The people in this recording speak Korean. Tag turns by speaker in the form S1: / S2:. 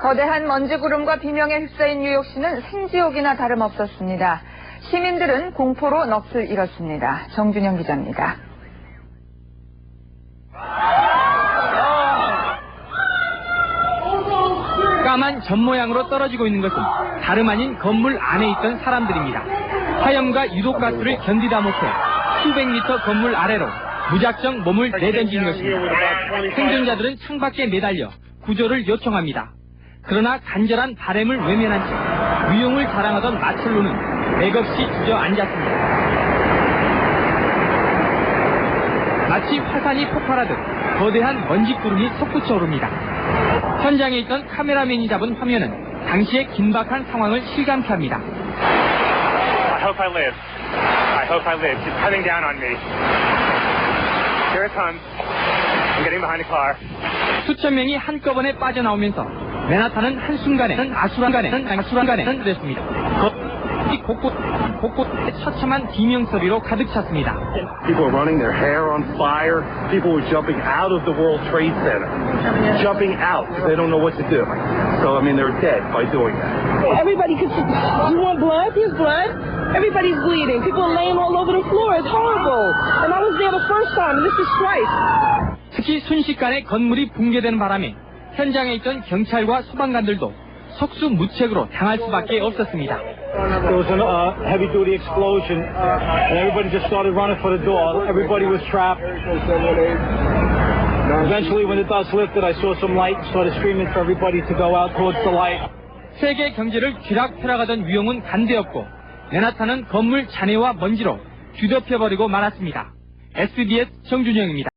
S1: 거대한 먼지 구름과 비명에 휩싸인 뉴욕시는 생지옥이나 다름없었습니다. 시민들은 공포로 넋을 잃었습니다. 정준영 기자입니다.
S2: 까만 점 모양으로 떨어지고 있는 것은 다름 아닌 건물 안에 있던 사람들입니다. 화염과 유독가스를 견디다 못해 수백 미터 건물 아래로 무작정 몸을 내던진 것입니다. 생존자들은 창밖에 매달려 구조를 요청합니다. 그러나 간절한 바램을 외면한 채 위용을 자랑하던 마철로는 맥없이 주저앉았습니다. 마치 화산이 폭발하듯 거대한 먼지 구름이 솟구쳐 오릅니다. 현장에 있던 카메라맨이 잡은 화면은 당시의 긴박한 상황을 실감케 합니다.
S3: I hope I live. I hope I live. She's coming down on me. Here it comes. I'm getting behind the car.
S2: 수천 명이 한꺼번에 빠져나오면서 맨하탄은 한순간에 아수라간에 아수라간에 됐습니다. 이 곳곳 곳곳에 처참한 비명 소리로 가득 찼습니다.
S4: People were running their hair on fire. People were jumping out of the World Trade Center. Jumping out they don't know what to do. So, I mean, they're dead by doing that.
S5: Everybody could see. You want blood? Here's blood. Everybody's bleeding. People are laying all over the floor. It's horrible. And I was there the first time, and this is twice.
S2: 특히 순식간에 건물이 붕괴되는 바람에 현장에 있던 경찰과 소방관들도 속수무책으로 당할 수밖에 없었습니다.
S6: There was a uh, heavy duty explosion, and everybody just started running for the door. Everybody was trapped. Eventually, when the dust lifted, I saw some light and started screaming for everybody to go out towards the light.
S2: 세계 경제를 쥐락펴락하던 위용은 간대였고 맨하탄은 건물 잔해와 먼지로 뒤덮여버리고 말았습니다. SBS 정준영입니다.